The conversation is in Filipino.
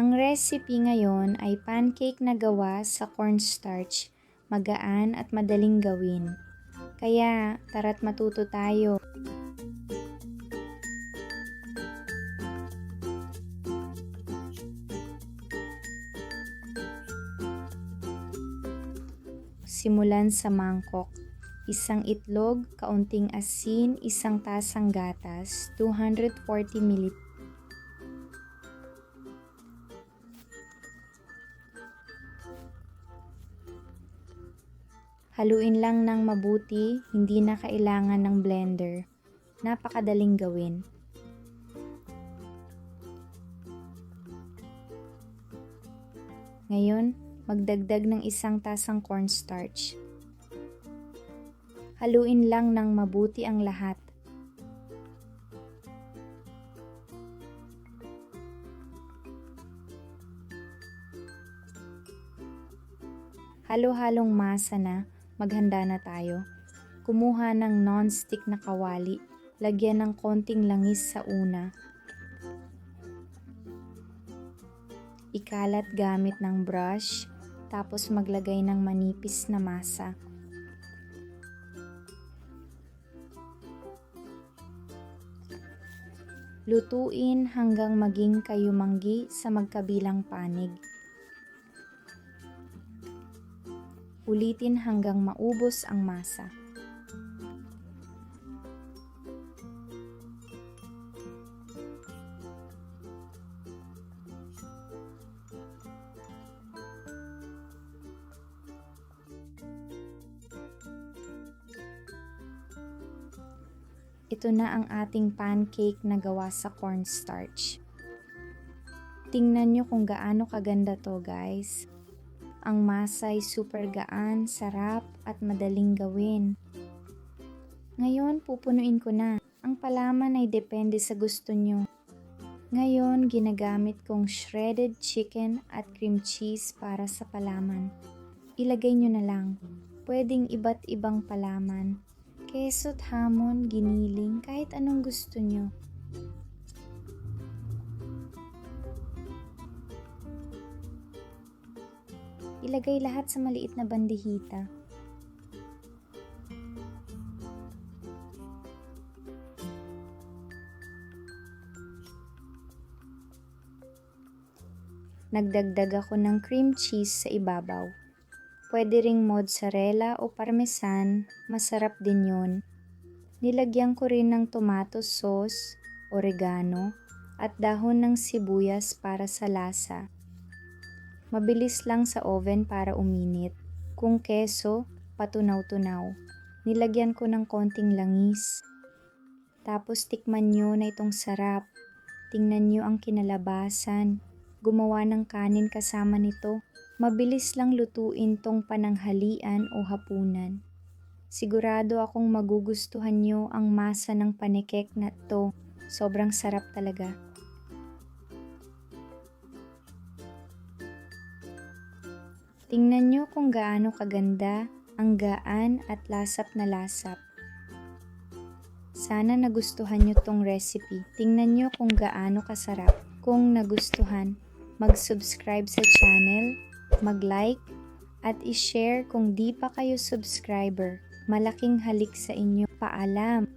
Ang recipe ngayon ay pancake na gawa sa cornstarch, magaan at madaling gawin. Kaya, tara't matuto tayo. Simulan sa mangkok. Isang itlog, kaunting asin, isang tasang gatas, 240 ml. Haluin lang ng mabuti, hindi na kailangan ng blender. Napakadaling gawin. Ngayon, magdagdag ng isang tasang cornstarch. Haluin lang ng mabuti ang lahat. Halo-halong masa na, maghanda na tayo. Kumuha ng non-stick na kawali, lagyan ng konting langis sa una. Ikalat gamit ng brush, tapos maglagay ng manipis na masa. Lutuin hanggang maging kayumanggi sa magkabilang panig. Ulitin hanggang maubos ang masa. Ito na ang ating pancake na gawa sa cornstarch. Tingnan nyo kung gaano kaganda to guys. Ang masa ay super gaan, sarap at madaling gawin. Ngayon pupunuin ko na. Ang palaman ay depende sa gusto nyo. Ngayon ginagamit kong shredded chicken at cream cheese para sa palaman. Ilagay nyo na lang. Pwedeng iba't ibang palaman keso't hamon, giniling, kahit anong gusto nyo. Ilagay lahat sa maliit na bandihita. Nagdagdag ako ng cream cheese sa ibabaw. Pwede ring mozzarella o parmesan, masarap din yon. Nilagyan ko rin ng tomato sauce, oregano, at dahon ng sibuyas para sa lasa. Mabilis lang sa oven para uminit. Kung keso, patunaw-tunaw. Nilagyan ko ng konting langis. Tapos tikman nyo na itong sarap. Tingnan nyo ang kinalabasan. Gumawa ng kanin kasama nito. Mabilis lang lutuin tong pananghalian o hapunan. Sigurado akong magugustuhan nyo ang masa ng panekek na to. Sobrang sarap talaga. Tingnan nyo kung gaano kaganda ang gaan at lasap na lasap. Sana nagustuhan nyo tong recipe. Tingnan nyo kung gaano kasarap. Kung nagustuhan, mag-subscribe sa channel, mag-like, at i-share kung di pa kayo subscriber. Malaking halik sa inyo. Paalam!